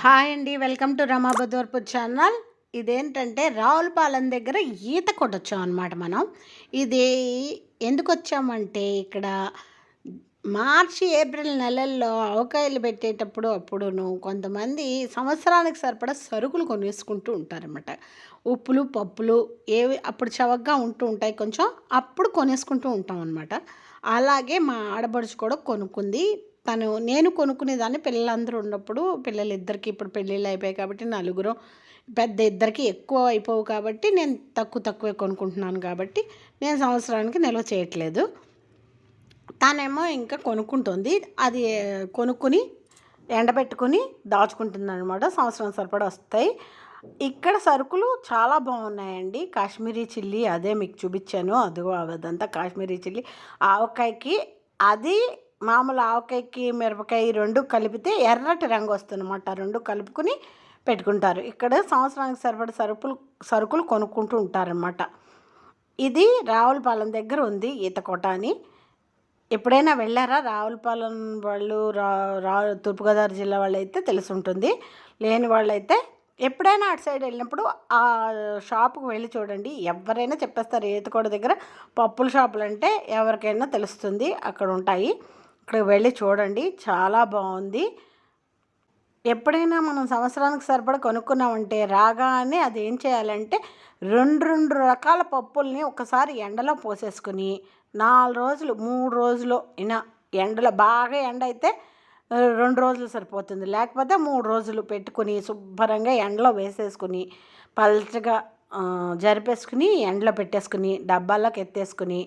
Hi అండి welcome to రమాబదోర్పూర్ channel. ఇదేంటంటే రావులపాలెం దగ్గర ఈత కొట్టొచ్చాం అనమాట మనం. ఇది ఎందుకు వచ్చామంటే ఇక్కడ మార్చి ఏప్రిల్ నెలల్లో అవకాయలు పెట్టేటప్పుడు అప్పుడును కొంతమంది సంవత్సరానికి సరిపడా సరుకులు కొనేసుకుంటూ ఉంటారన్నమాట. ఉప్పులు పప్పులు ఏవి అప్పుడు చవకగా ఉంటూ ఉంటాయి కొంచెం అప్పుడు కొనేసుకుంటూ ఉంటాం అనమాట అలాగే మా ఆడబడుచు కూడా కొనుక్కుంది. తను నేను కొనుక్కునేదాన్ని పిల్లలందరూ ఉన్నప్పుడు పిల్లలిద్దరికి ఇప్పుడు పెళ్ళిళ్ళు అయిపోయాయి కాబట్టి నలుగురు పెద్ద ఇద్దరికి ఎక్కువ అయిపోవు కాబట్టి నేను తక్కువ తక్కువే కొనుక్కుంటున్నాను కాబట్టి నేను సంవత్సరానికి నిల్వ చేయట్లేదు. తనేమో ఇంకా కొనుక్కుంటుంది. అది కొనుక్కుని ఎండబెట్టుకుని దాచుకుంటుంది అనమాట సంవత్సరం సరిపడా వస్తాయి. ఇక్కడ సరుకులు చాలా బాగున్నాయండి. కాశ్మీరీ చిల్లీ అదే మీకు చూపించాను. అదిగో అదంతా కాశ్మీరీ చిల్లీ. ఆవకాయకి అది మామూలు ఆవకాయకి మిరపకాయ రెండు కలిపితే ఎర్రటి రంగు వస్తుందన్నమాట. రెండు కలుపుకుని పెట్టుకుంటారు. ఇక్కడ సంవత్సరానికి సరిపడ సరుకులు సరుకులు కొనుక్కుంటూ ఉంటారనమాట ఇది రావులపాలెం దగ్గర ఉంది ఈతకోట అని. ఎప్పుడైనా వెళ్ళారా? రావులపాలెం వాళ్ళు రా రా తూర్పుగోదావరి జిల్లా వాళ్ళు అయితే తెలిసి ఉంటుంది లేని వాళ్ళైతే ఎప్పుడైనా అటు సైడ్ వెళ్ళినప్పుడు ఆ షాపుకు వెళ్ళి చూడండి. ఎవరైనా చెప్పేస్తారు ఈతకోట దగ్గర పప్పుల షాపులు అంటే ఎవరికైనా తెలుస్తుంది. అక్కడ ఉంటాయి. అక్కడికి వెళ్ళి చూడండి. చాలా బాగుంది. ఎప్పుడైనా మనం సంవత్సరానికి సరిపడా కొనుక్కున్నామంటే రాగానే అది ఏం చేయాలంటే రెండు రెండు రకాల పప్పుల్ని ఒకసారి ఎండలో పోసేసుకుని నాలుగు రోజులు మూడు రోజులు అయినా ఎండలో బాగా ఎండ అయితే రెండు రోజులు సరిపోతుంది. లేకపోతే మూడు రోజులు పెట్టుకుని శుభ్రంగా ఎండలో వేసేసుకుని పల్చగా జరిపేసుకుని ఎండలో పెట్టేసుకుని డబ్బాల్లోకి ఎత్తేసుకుని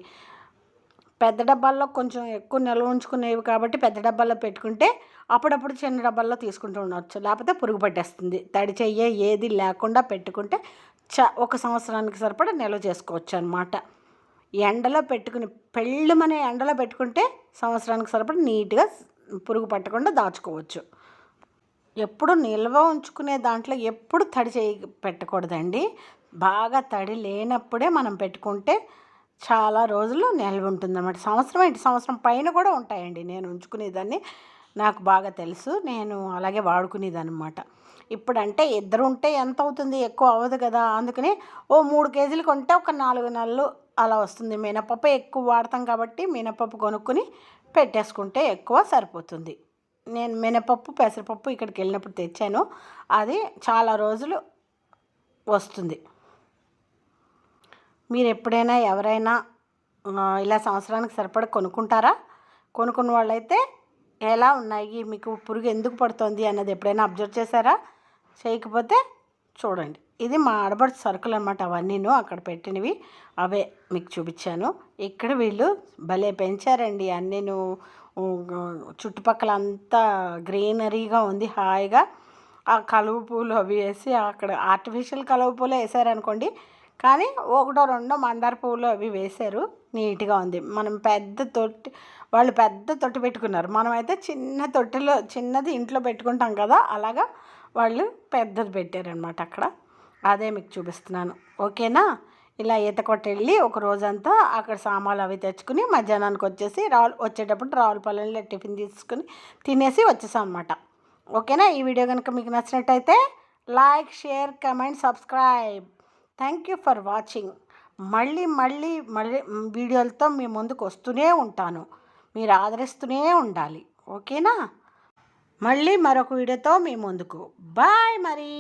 పెద్ద డబ్బాల్లో కొంచెం ఎక్కువ నిల్వ ఉంచుకునేవి కాబట్టి పెద్ద డబ్బాల్లో పెట్టుకుంటే అప్పుడప్పుడు చిన్న డబ్బాల్లో తీసుకుంటూ ఉండవచ్చు లేకపోతే పురుగు పట్టేస్తుంది. తడి చెయ్యే ఏది లేకుండా పెట్టుకుంటే చ ఒక సంవత్సరానికి సరిపడా నిల్వ చేసుకోవచ్చు అనమాట ఎండలో పెట్టుకుని పెళ్ళమనే ఎండలో పెట్టుకుంటే సంవత్సరానికి సరిపడా నీట్గా పురుగు పట్టకుండా దాచుకోవచ్చు. ఎప్పుడు నిల్వ ఉంచుకునే దాంట్లో ఎప్పుడు తడి చేయి పెట్టకూడదండి. బాగా తడి లేనప్పుడే మనం పెట్టుకుంటే చాలా రోజులు నిల్వ ఉంటుందన్నమాట. సంవత్సరం ఏంటి? సంవత్సరం పైన కూడా ఉంటాయండి. నేను ఉంచుకునేదాన్ని. నాకు బాగా తెలుసు. నేను అలాగే వాడుకునేదన్నమాట. ఇప్పుడంటే ఇద్దరు ఉంటే ఎంత అవుతుంది ఎక్కువ అవ్వదు కదా? అందుకని ఓ మూడు కేజీలు కొంటే ఒక నాలుగు నెలలు అలా వస్తుంది. మినపప్పు ఎక్కువ వాడతాం కాబట్టి మినపప్పు కొనుక్కొని పెట్టేసుకుంటే ఎక్కువ సరిపోతుంది. నేను మినపప్పు పెసరపప్పు ఇక్కడికి వెళ్ళినప్పుడు తెచ్చాను. అది చాలా రోజులు వస్తుంది. మీరు ఎప్పుడైనా ఎవరైనా ఇలా సంవత్సరానికి సరిపడ కొనుక్కుంటారా? కొనుక్కున్న వాళ్ళైతే ఎలా ఉన్నాయి? మీకు పురుగు ఎందుకు పడుతుంది అన్నది ఎప్పుడైనా అబ్జర్వ్ చేశారా? చేయకపోతే చూడండి. ఇది మా ఆడబడి సరుకులు అనమాట అవన్నీను అక్కడ పెట్టినవి. అవే మీకు చూపించాను. ఇక్కడ వీళ్ళు భలే పెంచారండి అన్నీను. చుట్టుపక్కల అంతా గ్రీనరీగా ఉంది హాయిగా. ఆ కలువ పూలు అవి వేసి అక్కడ ఆర్టిఫిషియల్ కలువ పూలు వేసారనుకోండి కానీ ఒకటో రెండో మందార పువ్వులు అవి వేశారు. నీట్గా ఉంది. మనం పెద్ద తొట్టి వాళ్ళు పెద్ద తొట్టి పెట్టుకున్నారు. మనమైతే చిన్న తొట్టిలో చిన్నది ఇంట్లో పెట్టుకుంటాం కదా అలాగా వాళ్ళు పెద్దది పెట్టారనమాట అక్కడ. అదే మీకు చూపిస్తున్నాను. ఓకేనా? ఇలా ఈత కొట్టెళ్ళి ఒక రోజంతా అక్కడ సామాన్లు అవి తెచ్చుకుని మధ్యాహ్నానికి వచ్చేసి రావులు వచ్చేటప్పుడు రావులపాలెంలో టిఫిన్ తీసుకుని తినేసి వచ్చేసాం అనమాట ఓకేనా? ఈ వీడియో కనుక మీకు నచ్చినట్టయితే like share comment subscribe. Thank you for watching. మళ్ళీ మళ్ళీ మళ్ళీ వీడియోలతో మీ ముందుకు వస్తూనే ఉంటాను. మీరు ఆదరిస్తూనే ఉండాలి. ఓకేనా? మళ్ళీ మరొక వీడియోతో మీ ముందుకు. బాయ్ మరి.